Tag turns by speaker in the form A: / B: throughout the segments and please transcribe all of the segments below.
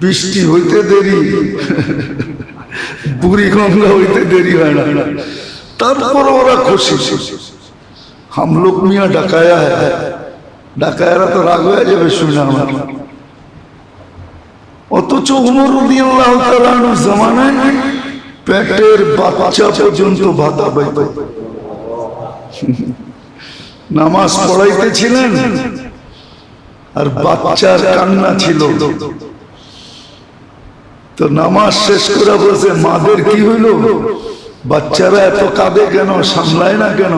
A: বৃষ্টি হইতে দেরি, বুড়ি গঙ্গা হইতে দেরি হয় না। তারপর ওরা খুশি। হামলোক মিয়া ডাকায়া হ্যাঁ। ডাকায়ারা তো রাগ হয়ে যাবে শুনে অথচ উমর জামানায় পেটের বাচ্চা পর্যন্ত ভাতা পাইত। নামাজ পড়াইতেছিলেন। আর বাচ্চার কান্না ছিল। তো নামাজ শেষ করে বলছে, মাদের কি হইল? বাচ্চারা এত কাঁদে কেন? সামলায় না কেন?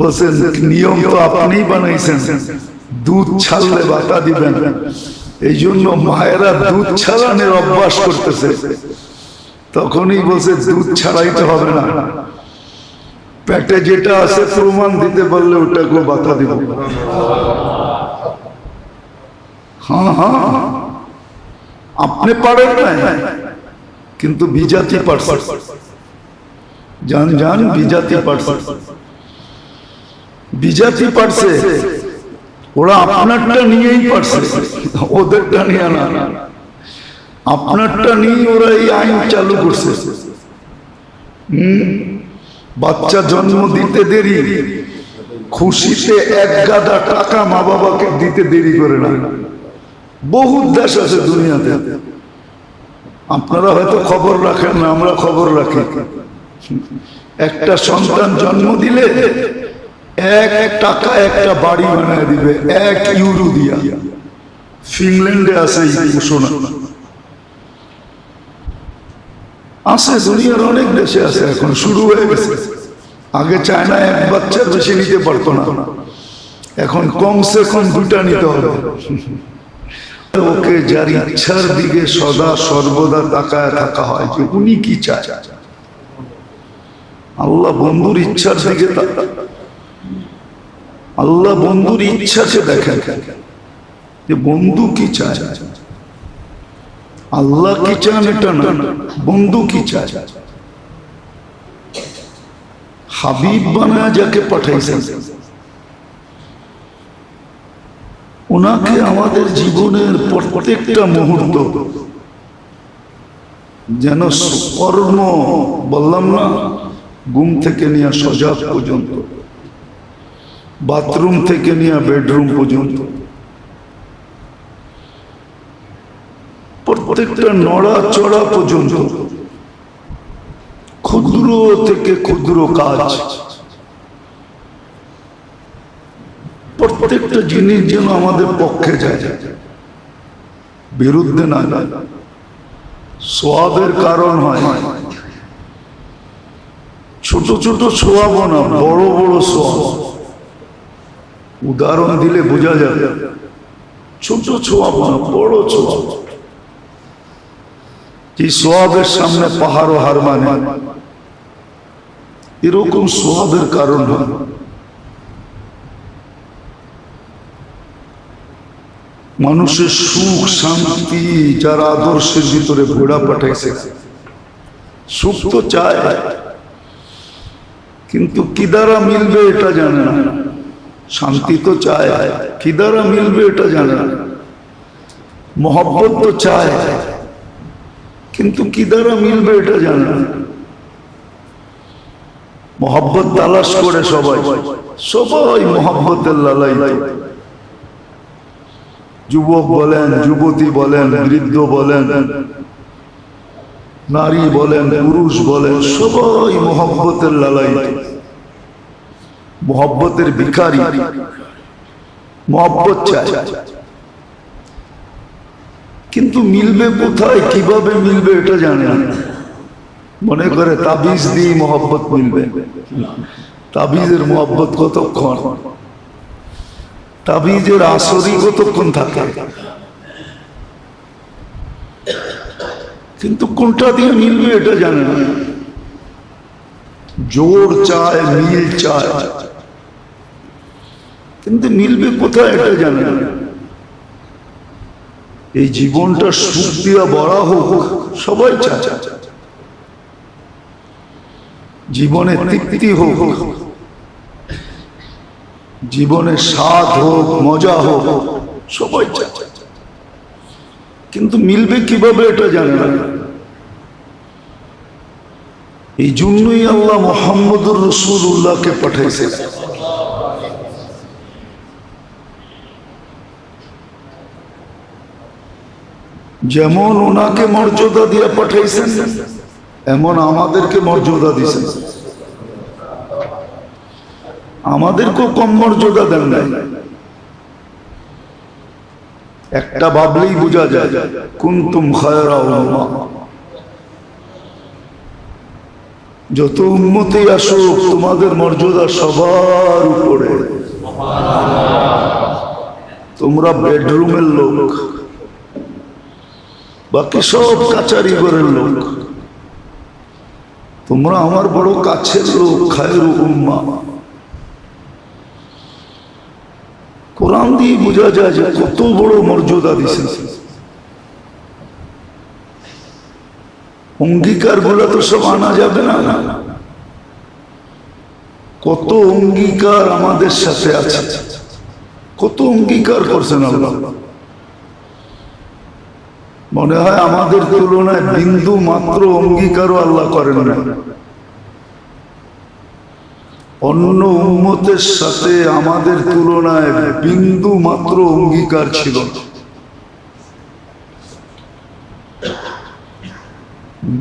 A: বলছেন নিয়ম তো আপনিই বানাইছেন। দুধ ছাড়লে বাতা দিবেন। এই জন্য মায়েরা দুধ ছাড়ানোর অভ্যাস করতেছে। তখনই বলছে, দুধ ছাড়াইতে হবে না। পেটে যেটা আছে প্রমাণ দিতে পারলে ওটাকে বাতা দিব। হ্যাঁ হ্যাঁ আপনি পারেন না কিন্তু বিজাতি পারছে জান জান বিজাতি পারছে বিজাতি পারছে ওরা আপনারটা নিয়েই পারছে ওদেরটা নিয়ে না আপনারটা নিয়ে ওরা এই আইন চালু করছে বাচ্চা জন্ম দিতে দেরি খুশিতে এক গাদা টাকা মা বাবাকে দিতে দেরি করে না বহু দেশ আছে দুনিয়াতে। আপনারা হয়তো খবর রাখেন না, আমরা খবর রাখি। একটা সন্তান জন্ম দিলে এক এক টাকা একটা বাড়ি বানায় দিবে, এক ইউরো দিয়া। ফিনল্যান্ডে আছে ঘোষণা। আছে, দুনিয়ার অনেক দেশে আছে এখন, শুরু হয়ে গেছে। আগে চায়না এক বাচ্চার বেশি নিতে পারতো না। এখন কমসে কম দুটা নিতে হবে। ওকে যার ইচ্ছার দিকে সদা সর্বদা তাকায় থাকা হয় যে উনি কি চায়? আল্লাহ বন্ধুর ইচ্ছার দিকে আল্লাহ বন্ধুর ইচ্ছাকে দেখেন যে বন্ধু কি চায়? আল্লাহ কি চান এটা না, বন্ধু কি চায়? হাবিব বানায় যাকে পাঠাইছেন ওনাকে আমাদের জীবনের প্রত্যেকটা মুহূর্ত যেন কর্ম বললাম না, ঘুম থেকে নিয়ে সজাগ পর্যন্ত, বাথরুম থেকে নিয়ে বেডরুম পর্যন্ত, প্রত্যেকটা নড়া চড়া পর্যন্ত, ক্ষুদ্র থেকে ক্ষুদ্র কাজ প্রত্যেকটা জিনিস যেন আমাদের পক্ষে যায়। বিরুদ্ধে না সোয়াবের কারণ হয়। ছোট ছোট সোয়াব না, বড় বড় সোয়াব উদাহরণ দিলে বোঝা যাবে। ছোট ছোয়াব না, বড় ছোয়াব যে সোয়াবের সামনে পাহাড় হার মানে। এরকম সোয়াবের কারণ হয়। মানুষের সুখ, শান্তি যার আদর্শের ভিতরে ঘোড়া পাঠাইছে। সুখ তো চায়, কিন্তু কি দ্বারা মিলবে এটা জানে না। শান্তি তো চায়, কি দ্বারা মিলবে এটা জানে না। মহব্বত তো চায়, কিন্তু কি দ্বারা মিলবে এটা জানে না। মহব্বত তালাশ করে সবাই। সবাই মহব্বতের লালাই যুবক বলেন, যুবতী বলেন, বৃদ্ধ বলেন, নারী বলেন, পুরুষ বলেন, সবাই মহব্বতের লালাই মহব্বতের ভিখারি। মহব্বত কিন্তু মিলবে কোথায়? কীভাবে মিলবে এটা জানে মনে করে তাবিজ দিয়ে মহব্বত মিলবে। তাবিজের মহব্বত কতক্ষণ? তাবিজের আসরই কতক্ষণ থাকে। কিন্তু কোনটা দিয়ে মিলবে এটা জানে না। জোর চায় মিল চায়। কিন্তু মিলবে কোথায় এটা জানে না। এই জীবনটা সুখ দিয়া বড়া হোক সবাই চায়। জীবনে তৃপ্তি হোক জীবনে স্বাদ হোক, মজা হোক, সবাই কিন্তু মিলবে কীভাবে এটা জানে না। এই জন্যই আল্লাহ মোহাম্মদুর রসুল্লাহকে পাঠাইছেন যেমন ওনাকে মর্যাদা দিয়ে পাঠাইছেন, এমন আমাদেরকে মর্যাদা দিয়েছেন আমাদেরকেও কম মর্যাদা দেন নাই একটা ভাবলেই বোঝা যায়, কুন্তুম খায়রা যত উন্মতি আসুক, তোমাদের মর্যাদা সবার উপরে। তোমরা বেডরুমের লোক, বাকি সব কাচারি ঘরের লোক। তোমরা আমার বড় কাছের লোক, খায়রু উম্মা। কোরআন দিয়ে বোঝা যায় যে কত বড় মর্যাদা দিছে। অঙ্গীকারগুলো তো সব আনা যাবে না। কত অঙ্গীকার আমাদের সাথে আছে। কত অঙ্গীকার করছেন আল্লাহ। মনে হয় আমাদের তুলনায় বিন্দু মাত্র অঙ্গীকারও আল্লাহ করেন না। অন্য উম্মতের সাথে আমাদের তুলনায় বিন্দু মাত্র অঙ্গীকার ছিল।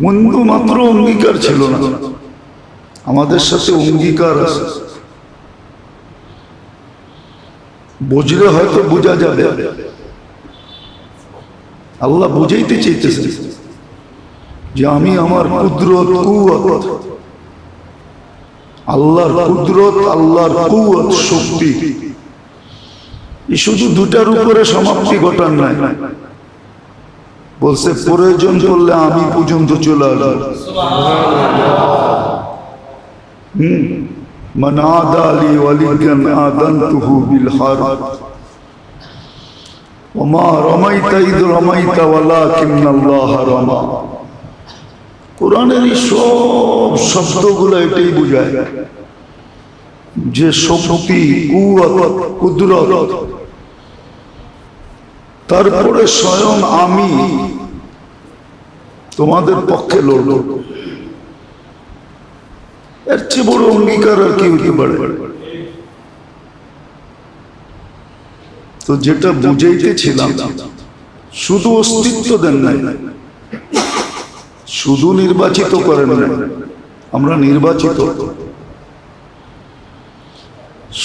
A: বিন্দু মাত্র অঙ্গীকার ছিল না। আমাদের সাথে অঙ্গীকার আছে। বুঝলে হয়তো বোঝা যাবে। আল্লাহ বুঝাইতে চাইতেছেন যে আমি আমার কুদরত কুয়াত। আল্লাহর কুদরত আল্লাহর কুয়াত শক্তি এই শুধু দুটার উপরে সমাপ্তি ঘটান নাই বলছে প্রয়োজন করলে আমি পর্যন্ত চলে আসবো হুম من عادى لي وليا آذنته بالحرب وما رميت إذ رميت ولكن الله رمى কোরআনের এই সব শব্দগুলো এটাই বোঝায় যে শক্তি কুদরত। তারপরে স্বয়ং আমি তোমাদের পক্ষে লড়ব। এর চেয়ে বড় অঙ্গীকার আর কি হতে পারে। তো যেটা বুঝাইতেছিলাম, শুধু অস্তিত্ব দেন নাই। শুধু নির্বাচিত করেন নাই আমরা নির্বাচিত।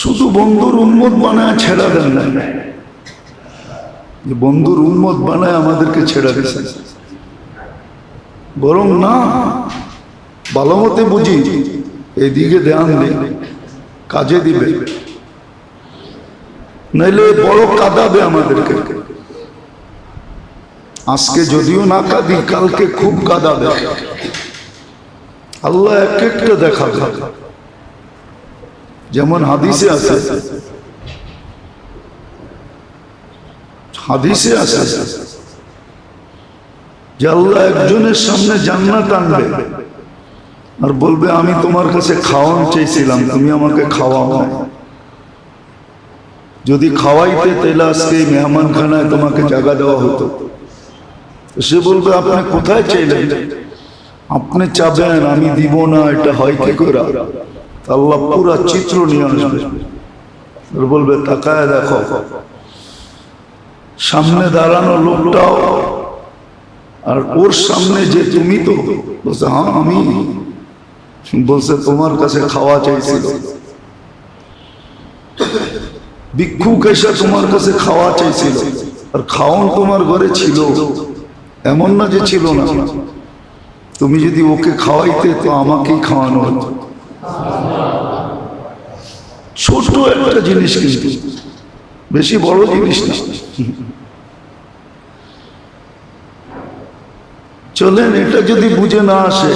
A: শুধু বন্ধুর উন্মত বানায় ছেড়া দেন না। যে বন্ধুর উন্মত বানায় আমাদেরকে ছেড়া দিয়েছেন বরং না ভালো মতে বুঝি এদিকে ধ্যান দিন কাজে দিবে। নাইলে বড় কাঁদাবে আমাদেরকে। আজকে যদিও না কাঁদি, কালকে খুব কাঁদাবে আল্লাহ এক একটা দেখাবে যেমন হাদিসে আছে। হাদিসে আছে যে আল্লাহ একজনের সামনে জান্নাত আনবে আর বলবে, আমি তোমার কাছে খাওয়ান চেয়েছিলাম, তুমি আমাকে খাওয়াও যদি খাওয়াইতে, তাহলে আজকে মেহমানখানায় তোমাকে জায়গা দেওয়া হতো। সে বলবে, আপনি কোথায় চাইলেন? আপনি চাবেন, আমি দিব না, এটা হয় কি করে? আল্লাহ পুরা চিত্র নিয়ে আসবে। বলবে, তাকায় দেখো, সামনে দাঁড়ানো লোকটাও, আর ওর সামনে যে তুমি তো? বলছে হ্যাঁ আমি। বলছে, তোমার কাছে খাওয়া চাইছিল। ভিক্ষুক এসে তোমার কাছে খাওয়া চাইছিল, আর খাওয়ান তোমার ঘরে ছিল। এমন না যে ছিল না। তুমি যদি ওকে খাওয়াইতে, তো আমাকেই খাওয়ানো হতো। ছোট একটা জিনিস কিন্তু। বেশি বড় জিনিস চলেন, এটা যদি বুঝে না আসে,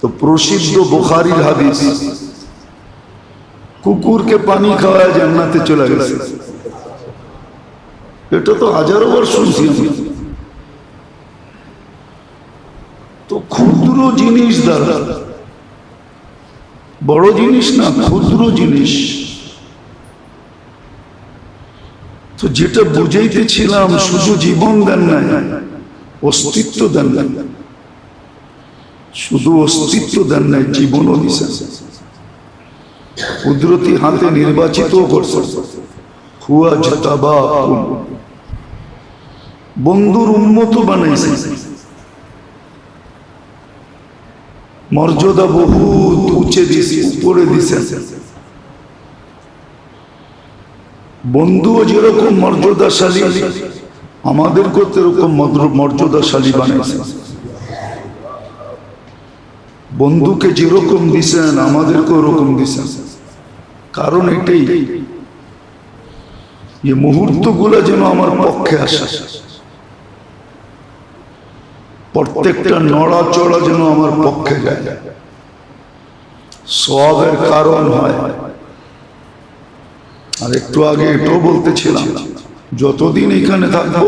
A: তো প্রসিদ্ধ বোখারির হাদিস। কুকুরকে পানি খাওয়ায় জান্নাতে চলে গেছে। এটা তো হাজারো বার শুনছি আমি তো ক্ষুদ্র জিনিস দ্বারা। বড় জিনিস না, ক্ষুদ্র জিনিস। তো যেটা বুঝাইতেছিলাম, শুধু জীবন দেন নাই, অস্তিত্ব দেন নাই। শুধু অস্তিত্ব দেন নাই দিছেন কুদরতি হাতে নির্বাচিত বন্ধুর উন্মত বানাইছে মর্যাদা বহুত উঁচে দিছে, উপরে দিছে। বন্ধুও যেরকম মর্যাদাশালী, আমাদেরকেও তেরকম মদ্র- মর্যাদাশালী বানাইছে। বন্ধুকে যেরকম দিছেন আমাদেরকে ওরকম দিছেন। কারণ এটাই যে মুহূর্তগুলো যেন আমার পক্ষে আসে। প্রত্যেকটা নড়াচড়া যেন আমার পক্ষে যায়। সবের কারণ হয়। আর একটু আগে এটাও বলতেছিলাম যতদিন এখানে থাকব